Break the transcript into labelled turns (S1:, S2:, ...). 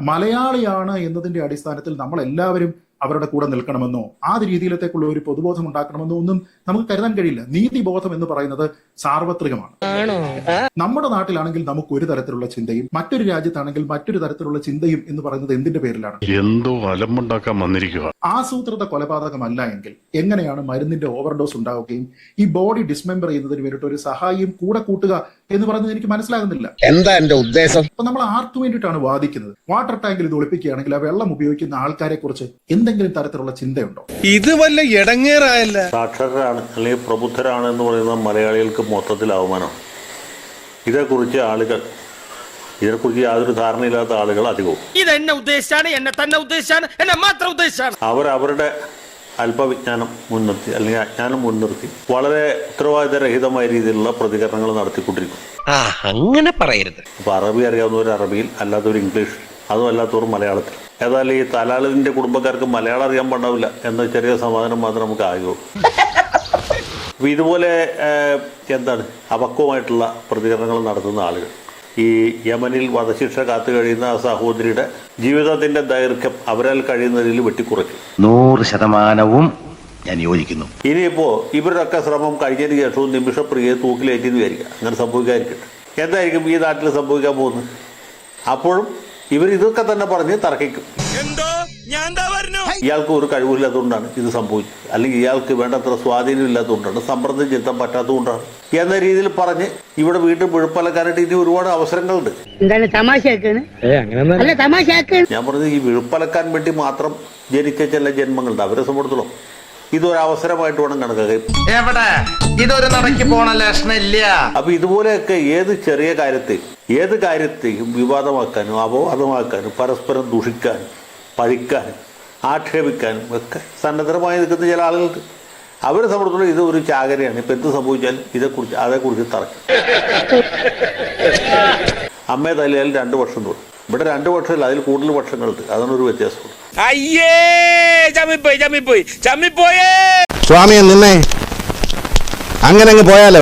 S1: മലയാളിയാണ് എന്നതിന്റെ അടിസ്ഥാനത്തിൽ നമ്മൾ എല്ലാവരും അവരുടെ കൂടെ നിൽക്കണമെന്നോ ആ രീതിയിലത്തേക്കുള്ള ഒരു പൊതുബോധം ഉണ്ടാക്കണമെന്നോ ഒന്നും നമുക്ക് കരുതാൻ കഴിയില്ല. നീതിബോധം എന്ന് പറയുന്നത് സാർവത്രികമാണ്. നമ്മുടെ നാട്ടിലാണെങ്കിൽ നമുക്ക് ഒരു തരത്തിലുള്ള ചിന്തയും മറ്റൊരു രാജ്യത്താണെങ്കിൽ മറ്റൊരു തരത്തിലുള്ള ചിന്തയും എന്ന് പറയുന്നത് എന്തിന്റെ പേരിലാണ്?
S2: എന്തോ അലമ്പുണ്ടാക്കാൻ വന്നിരിക്കുക
S1: ആസൂത്രിത കൊലപാതകമല്ല എങ്കിൽ എങ്ങനെയാണ് മരുന്നിന്റെ ഓവർഡോസ് ഉണ്ടാവുകയും ഈ ബോഡി ഡിസ്മെമ്പർ ചെയ്യുന്നതിന് വേണ്ടിയിട്ട് ഒരു സഹായിയും കൂടെ കൂട്ടുക എന്ന് പറയുന്നത് എനിക്ക് മനസ്സിലാകുന്നില്ല.
S3: എന്താ എന്റെ ഉദ്ദേശം?
S1: നമ്മൾ ആർക്കു വേണ്ടിയിട്ടാണ് വാദിക്കുന്നത്? വാട്ടർ ടാങ്കിൽ ഇത് ഒളിപ്പിക്കുകയാണെങ്കിൽ ആ വെള്ളം ഉപയോഗിക്കുന്ന ആൾക്കാരെ കുറിച്ച് എന്തെങ്കിലും തരത്തിലുള്ള ചിന്തയുണ്ടോ?
S4: ഇത് വല്ല ഇടങ്ങേറായല്ല
S5: സാക്ഷരരാണ് അല്ലെങ്കിൽ പ്രബുദ്ധരാണ് എന്ന് പറയുന്ന മലയാളികൾക്ക് മൊത്തത്തിൽ അവമാനം. ഇതേക്കുറിച്ച് ആളുകൾ ഇതിനെക്കുറിച്ച് യാതൊരു ധാരണയില്ലാത്ത ആളുകൾ അധികവും.
S6: ഇത് എന്നെ ഉദ്ദേശിച്ചാണ് എന്നെ തന്നെ ഉദ്ദേശിച്ചാണ് എന്നെ മാത്രം ഉദ്ദേശിച്ചാണ്.
S5: അവർ അവരുടെ അല്പവിജ്ഞാനം മുൻനിർത്തി അല്ലെങ്കിൽ അജ്ഞാനം മുൻനിർത്തി വളരെ ഉത്തരവാദിത്തരഹിതമായ രീതിയിലുള്ള പ്രതികരണങ്ങൾ നടത്തിക്കൊണ്ടിരിക്കും
S3: ആ അങ്ങനെ പറയരുത്.
S5: അപ്പൊ അറബി അറിയാവുന്നവർ അറബിയിൽ അല്ലാത്തവർ ഇംഗ്ലീഷ്. അതും അല്ലാത്തവർ മലയാളത്തിൽ. ഏതായാലും ഈ തലാളിന്റെ കുടുംബക്കാർക്ക് മലയാളം അറിയാൻ പാടാവില്ല എന്ന ചെറിയ സമാധാനം മാത്രം നമുക്ക് ആകുമോ അപ്പോൾ ഇതുപോലെ എന്താണ് അപക്വമായിട്ടുള്ള പ്രതികരണങ്ങൾ നടത്തുന്ന ആളുകൾ. ഈ യമനിൽ വധശിക്ഷ കാത്തു കഴിയുന്ന ആ സഹോദരിയുടെ ജീവിതത്തിന്റെ ദൈർഘ്യം അവരാൽ കഴിയുന്നതിൽ വെട്ടിക്കുറയ്ക്കും.
S7: നൂറ് ശതമാനവും ഞാൻ യോജിക്കുന്നു.
S5: ഇനിയിപ്പോ ഇവരുടെയൊക്കെ ശ്രമം കഴിഞ്ഞതിന് ശേഷവും നിമിഷപ്രിയയെ തൂക്കിലേറ്റിന്ന് വിചാരിക്കുക. അങ്ങനെ സംഭവിക്കാതിരിക്കട്ടെ. എന്തായിരിക്കും ഈ നാട്ടിൽ സംഭവിക്കാൻ പോകുന്നത്? അപ്പോഴും ഇവർ ഇതൊക്കെ തന്നെ പറഞ്ഞ് തർക്കിക്കും.
S6: എന്തോ? ഞാൻ എന്താ പറഞ്ഞു?
S5: ഇയാൾക്ക് ഒരു കഴിവില്ലാത്തതുകൊണ്ടാണ് ഇത് സംഭവിച്ചത്. അല്ലെങ്കിൽ ഇയാൾക്ക് വേണ്ടത്ര സ്വാധീനം ഇല്ലാത്തതുകൊണ്ടാണ് സമ്മർദ്ദം ചെലുത്താൻ പറ്റാത്തതുകൊണ്ടാണ് എന്ന രീതിയിൽ പറഞ്ഞ് ഇവിടെ വീണ്ടും വിഴുപ്പലക്കാനായിട്ട് ഇനി ഒരുപാട് അവസരങ്ങളുണ്ട്. ഞാൻ പറഞ്ഞത് ഈ വിഴുപ്പലക്കാൻ വേണ്ടി മാത്രം ജനിച്ച ചില ജന്മങ്ങളുണ്ട്. അവരെ സംബന്ധിച്ചിടത്തോളം ഇതൊരു അവസരമായിട്ട് വേണം കണക്കാക്കാൻ
S4: എവിടെ? ഇതൊരു നടക്കി പോണ ലക്ഷണില്ല.
S5: അപ്പൊ ഇതുപോലെയൊക്കെ ഏത് ചെറിയ കാര്യത്തെ ഏത് കാര്യത്തെയും വിവാദമാക്കാനും അപവാദമാക്കാനും പരസ്പരം ദുഷിക്കാനും പഴിക്കാനും ആക്ഷേപിക്കാനും ഒക്കെ സന്നദ്ധമായി നിൽക്കുന്ന ചില ആളുകൾക്ക് അവരെ സംബന്ധിച്ചിടത്തോളം ഇത് ഒരു ചാകരയാണ്. ഇപ്പൊ എന്ത് സംഭവിച്ചാലും ഇതേക്കുറിച്ച് അതേക്കുറിച്ച് തറക്കും അമ്മയെ തല്ലിയാലും രണ്ട് വർഷം തോന്നും ഇവിടെ രണ്ട് വർഷമല്ല അതിൽ കൂടുതൽ വർഷങ്ങളുണ്ട്. അതാണ് ഒരു വ്യത്യാസം
S6: അയ്യേ ചമ്മിപ്പോയി ചമ്മിപ്പോയി ചമ്മിപ്പോയേ
S3: സ്വാമിയെ നിന്നെ അങ്ങനെ അങ്ങ് പോയാലോ?